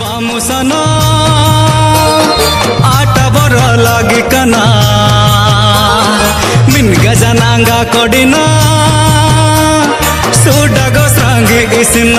ಬಾಮುಸನ ಆಟ ಬರಲಾಗಿ ಕನ. ಮಿನ್ಗ ಜನಾಂಗ ಕೊಡಿನ. ಸೂಡಗೋ ಸಾಂಗಿ ಇಸಿನ.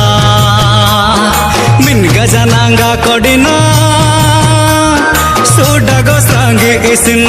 ಗಜನಾಂಗ ಕೊಡಿನ ಸೂಡಗ ಸಾಂಗಿ ಇಸಿನ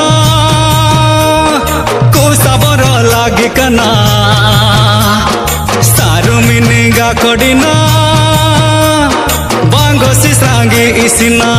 ಕೊಡಿಕನಾ ಸಾರು ಮಿನಿಗ ಕೊಡಿನ ಬಾಂಗೋಸಿ ಸಾಂಗಿ ಇಸಿನಾ